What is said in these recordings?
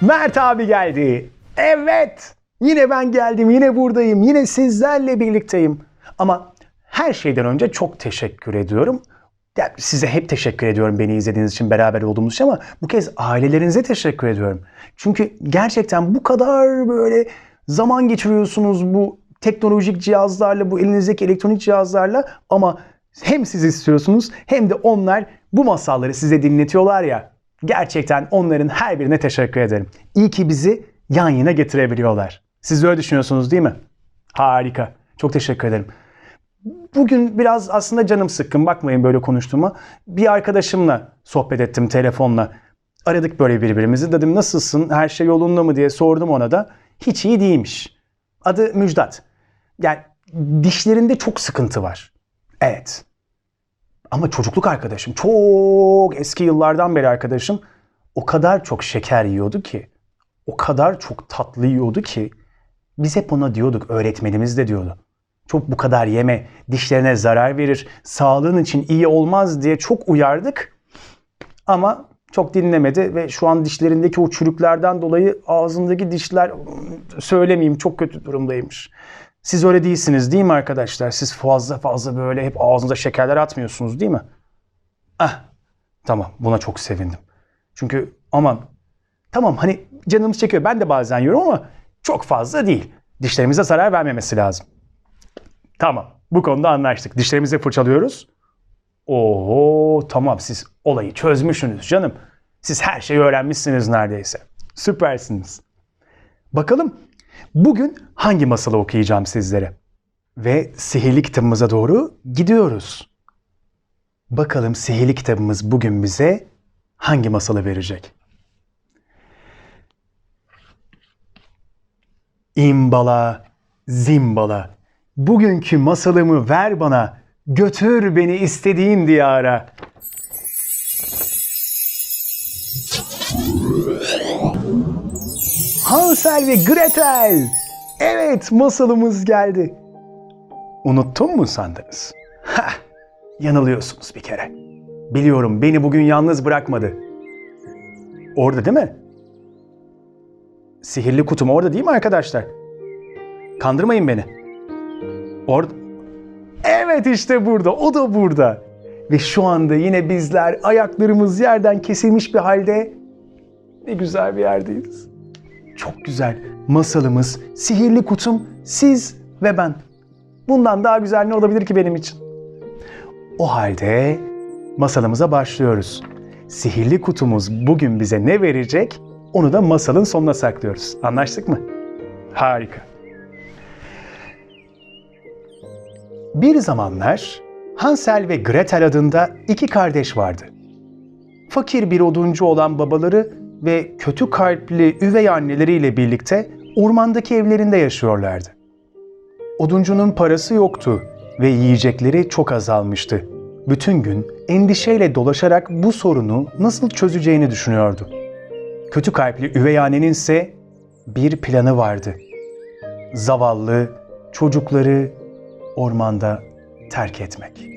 Mert abi geldi. Evet. Yine ben geldim. Yine buradayım. Yine sizlerle birlikteyim. Ama her şeyden önce çok teşekkür ediyorum. Ya size hep teşekkür ediyorum beni izlediğiniz için, beraber olduğumuz için ama bu kez ailelerinize teşekkür ediyorum. Çünkü gerçekten bu kadar böyle zaman geçiriyorsunuz bu teknolojik cihazlarla, bu elinizdeki elektronik cihazlarla ama hem siz istiyorsunuz hem de onlar bu masalları size dinletiyorlar ya. Gerçekten onların her birine teşekkür ederim. İyi ki bizi yan yana getirebiliyorlar. Siz de öyle düşünüyorsunuz değil mi? Harika. Çok teşekkür ederim. Bugün biraz aslında canım sıkkın. Bakmayın böyle konuştuğuma. Bir arkadaşımla sohbet ettim telefonla. Aradık böyle birbirimizi. Dedim nasılsın? Her şey yolunda mı diye sordum ona da. Hiç iyi değilmiş. Adı Müjdat. Yani dişlerinde çok sıkıntı var. Evet. Ama çocukluk arkadaşım. Çok eski yıllardan beri arkadaşım. O kadar çok şeker yiyordu ki. O kadar çok tatlı yiyordu ki. Biz hep ona diyorduk. Öğretmenimiz de diyordu. Çok bu kadar yeme, dişlerine zarar verir, sağlığın için iyi olmaz diye çok uyardık. Ama çok dinlemedi ve şu an dişlerindeki o çürüklerden dolayı ağzındaki dişler söylemeyeyim çok kötü durumdaymış. Siz öyle değilsiniz değil mi arkadaşlar? Siz fazla fazla böyle hep ağzınıza şekerler atmıyorsunuz değil mi? Ah tamam buna çok sevindim. Çünkü aman tamam hani canımız çekiyor ben de bazen yiyorum ama çok fazla değil. Dişlerimize zarar vermemesi lazım. Tamam. Bu konuda anlaştık. Dişlerimizi fırçalıyoruz. Oho tamam siz olayı çözmüşsünüz canım. Siz her şeyi öğrenmişsiniz neredeyse. Süpersiniz. Bakalım bugün hangi masalı okuyacağım sizlere? Ve sihirli kitabımıza doğru gidiyoruz. Bakalım sihirli kitabımız bugün bize hangi masalı verecek? İmbala, zimbala. Bugünkü masalımı ver bana. Götür beni istediğin diyara. Hansel ve Gretel. Evet masalımız geldi. Unuttun mu sandınız? Hah, yanılıyorsunuz bir kere. Biliyorum beni bugün yalnız bırakmadı. Orada değil mi? Sihirli kutum orada değil mi arkadaşlar? Kandırmayın beni. Orada. Evet işte burada. O da burada. Ve şu anda yine bizler ayaklarımız yerden kesilmiş bir halde ne güzel bir yerdeyiz. Çok güzel. Masalımız, sihirli kutum, siz ve ben. Bundan daha güzel ne olabilir ki benim için? O halde masalımıza başlıyoruz. Sihirli kutumuz bugün bize ne verecek? Onu da masalın sonuna saklıyoruz. Anlaştık mı? Harika. Bir zamanlar Hansel ve Gretel adında iki kardeş vardı. Fakir bir oduncu olan babaları ve kötü kalpli üvey anneleriyle birlikte ormandaki evlerinde yaşıyorlardı. Oduncunun parası yoktu ve yiyecekleri çok azalmıştı. Bütün gün endişeyle dolaşarak bu sorunu nasıl çözeceğini düşünüyordu. Kötü kalpli üvey annenin ise bir planı vardı. Zavallı çocukları ormanda terk etmek.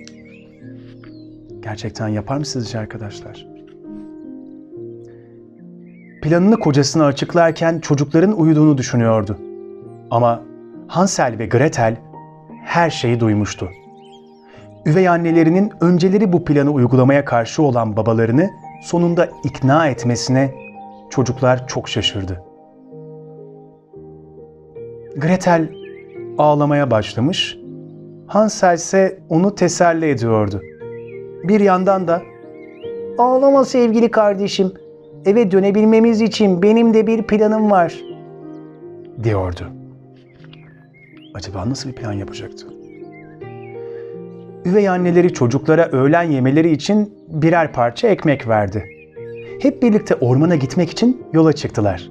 Gerçekten yapar mı sizce arkadaşlar? Planını kocasına açıklarken çocukların uyuduğunu düşünüyordu. Ama Hansel ve Gretel her şeyi duymuştu. Üvey annelerinin önceleri bu planı uygulamaya karşı olan babalarını sonunda ikna etmesine çocuklar çok şaşırdı. Gretel ağlamaya başlamış, Hansel ise onu teselli ediyordu. Bir yandan da "Ağlama sevgili kardeşim. Eve dönebilmemiz için benim de bir planım var." diyordu. Acaba nasıl bir plan yapacaktı? Üvey anneleri çocuklara öğlen yemeleri için birer parça ekmek verdi. Hep birlikte ormana gitmek için yola çıktılar.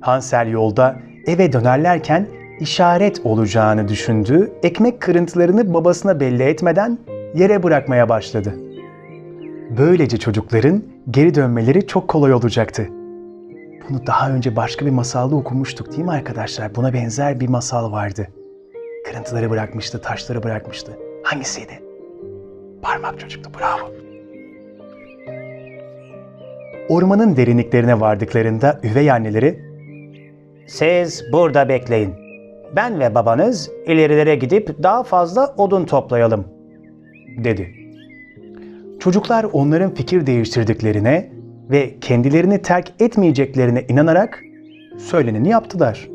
Hansel yolda eve dönerlerken işaret olacağını düşündüğü ekmek kırıntılarını babasına belli etmeden yere bırakmaya başladı. Böylece çocukların geri dönmeleri çok kolay olacaktı. Bunu daha önce başka bir masalda okumuştuk değil mi arkadaşlar? Buna benzer bir masal vardı. Kırıntıları bırakmıştı, taşları bırakmıştı. Hangisiydi? Parmak çocuktu, bravo. ormanın derinliklerine vardıklarında üvey anneleri ''Siz burada bekleyin. Ben ve babanız ilerilere gidip daha fazla odun toplayalım.'' dedi. Çocuklar onların fikir değiştirdiklerine ve kendilerini terk etmeyeceklerine inanarak söyleneni yaptılar.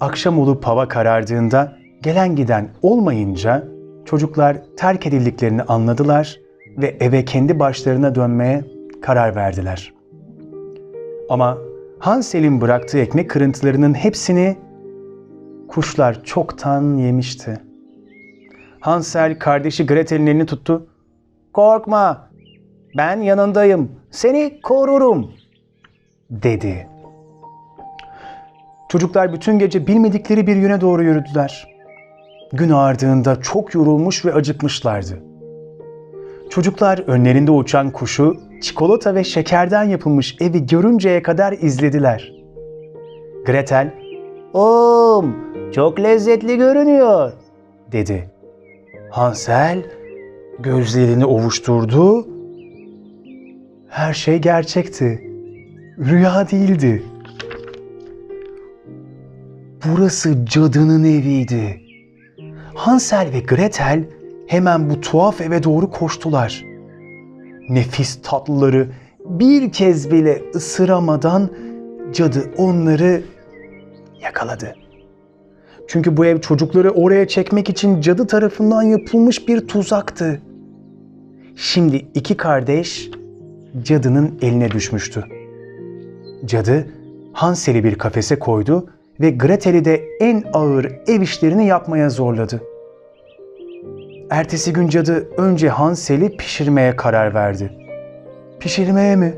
Akşam olup hava karardığında gelen giden olmayınca çocuklar terk edildiklerini anladılar ve eve kendi başlarına dönmeye karar verdiler. Ama Hansel'in bıraktığı ekmek kırıntılarının hepsini kuşlar çoktan yemişti. Hansel kardeşi Gretel'in elini tuttu. Korkma, ben yanındayım, seni korurum, dedi. Çocuklar bütün gece bilmedikleri bir yöne doğru yürüdüler. Gün ağardığında çok yorulmuş ve acıkmışlardı. Çocuklar önlerinde uçan kuşu çikolata ve şekerden yapılmış evi görünceye kadar izlediler. Gretel, "Oğlum, çok lezzetli görünüyor." dedi. Hansel gözlerini ovuşturdu. Her şey gerçekti. Rüya değildi. Burası cadının eviydi. Hansel ve Gretel hemen bu tuhaf eve doğru koştular. Nefis tatlıları bir kez bile ısıramadan cadı onları yakaladı. Çünkü bu ev çocukları oraya çekmek için cadı tarafından yapılmış bir tuzaktı. Şimdi iki kardeş cadının eline düşmüştü. Cadı Hansel'i bir kafese koydu ve Gretel'i de en ağır ev işlerini yapmaya zorladı. Ertesi gün cadı önce Hansel'i pişirmeye karar verdi. Pişirmeye mi?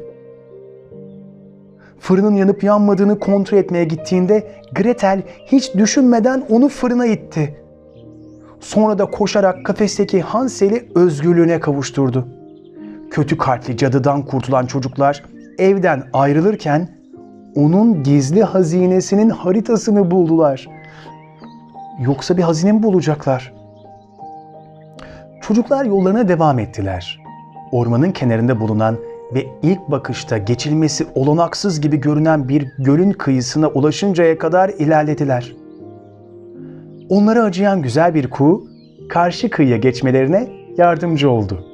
Fırının yanıp yanmadığını kontrol etmeye gittiğinde Gretel hiç düşünmeden onu fırına itti. Sonra da koşarak kafesteki Hansel'i özgürlüğüne kavuşturdu. Kötü kalpli cadıdan kurtulan çocuklar evden ayrılırken onun gizli hazinesinin haritasını buldular. Yoksa bir hazine mi bulacaklar? Çocuklar yollarına devam ettiler. Ormanın kenarında bulunan ve ilk bakışta geçilmesi olanaksız gibi görünen bir gölün kıyısına ulaşıncaya kadar ilerlediler. Onlara acıyan güzel bir kuğu karşı kıyıya geçmelerine yardımcı oldu.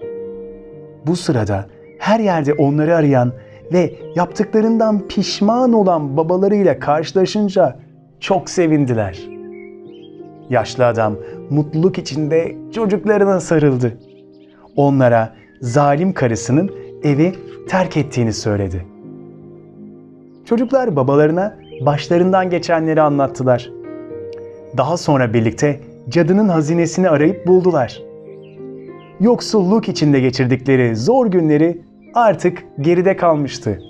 Bu sırada her yerde onları arayan ve yaptıklarından pişman olan babalarıyla karşılaşınca çok sevindiler. Yaşlı adam mutluluk içinde çocuklarına sarıldı. Onlara zalim karısının evi terk ettiğini söyledi. Çocuklar babalarına başlarından geçenleri anlattılar. Daha sonra birlikte cadının hazinesini arayıp buldular. Yoksulluk içinde geçirdikleri zor günleri artık geride kalmıştı.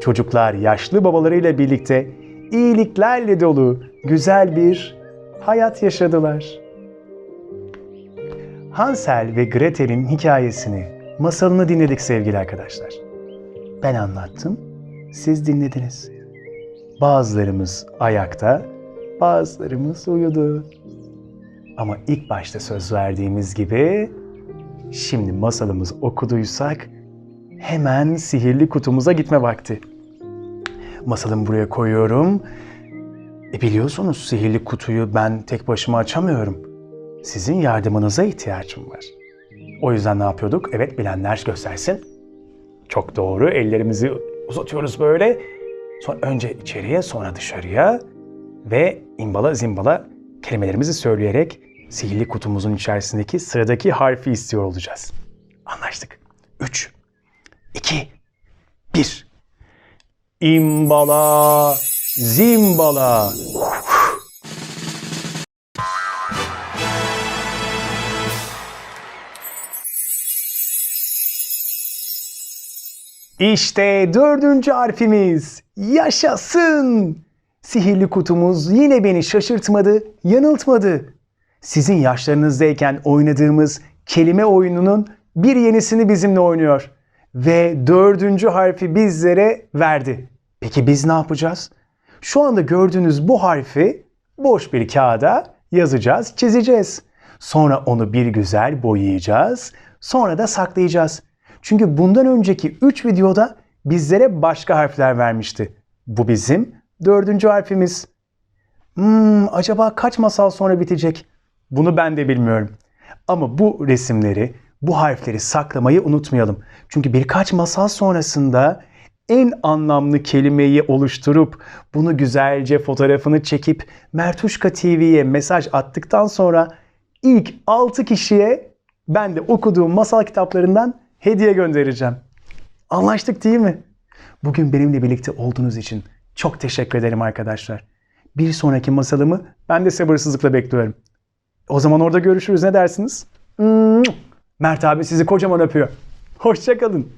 Çocuklar yaşlı babalarıyla birlikte iyiliklerle dolu güzel bir hayat yaşadılar. Hansel ve Gretel'in hikayesini, masalını dinledik sevgili arkadaşlar. Ben anlattım, siz dinlediniz. Bazılarımız ayakta, bazılarımız uyudu. Ama ilk başta söz verdiğimiz gibi şimdi masalımız okuduysak hemen sihirli kutumuza gitme vakti. Masalımı buraya koyuyorum. E biliyorsunuz sihirli kutuyu ben tek başıma açamıyorum. Sizin yardımınıza ihtiyacım var. O yüzden ne yapıyorduk? Evet bilenler göstersin. Çok doğru. Ellerimizi uzatıyoruz böyle. Sonra önce içeriye sonra dışarıya ve imbala zimbala kelimelerimizi söyleyerek sihirli kutumuzun içerisindeki sıradaki harfi istiyor olacağız. Anlaştık. 3, 2, 1. İmbala, zimbala. İşte dördüncü harfimiz. Yaşasın! Sihirli kutumuz yine beni şaşırtmadı, yanıltmadı. Sizin yaşlarınızdayken oynadığımız kelime oyununun bir yenisini bizimle oynuyor. Ve dördüncü harfi bizlere verdi. Peki biz ne yapacağız? Şu anda gördüğünüz bu harfi boş bir kağıda yazacağız, çizeceğiz. Sonra onu bir güzel boyayacağız. Sonra da saklayacağız. Çünkü bundan önceki 3 videoda bizlere başka harfler vermişti. Bu bizim dördüncü harfimiz. Hmm, acaba kaç masal sonra bitecek? Bunu ben de bilmiyorum. Ama bu resimleri, bu harfleri saklamayı unutmayalım. Çünkü birkaç masal sonrasında en anlamlı kelimeyi oluşturup bunu güzelce fotoğrafını çekip Mertuşka TV'ye mesaj attıktan sonra ilk 6 kişiye ben de okuduğum masal kitaplarından hediye göndereceğim. Anlaştık değil mi? Bugün benimle birlikte olduğunuz için çok teşekkür ederim arkadaşlar. Bir sonraki masalımı ben de sabırsızlıkla bekliyorum. O zaman orada görüşürüz ne dersiniz? Mert abi sizi kocaman öpüyor. Hoşçakalın.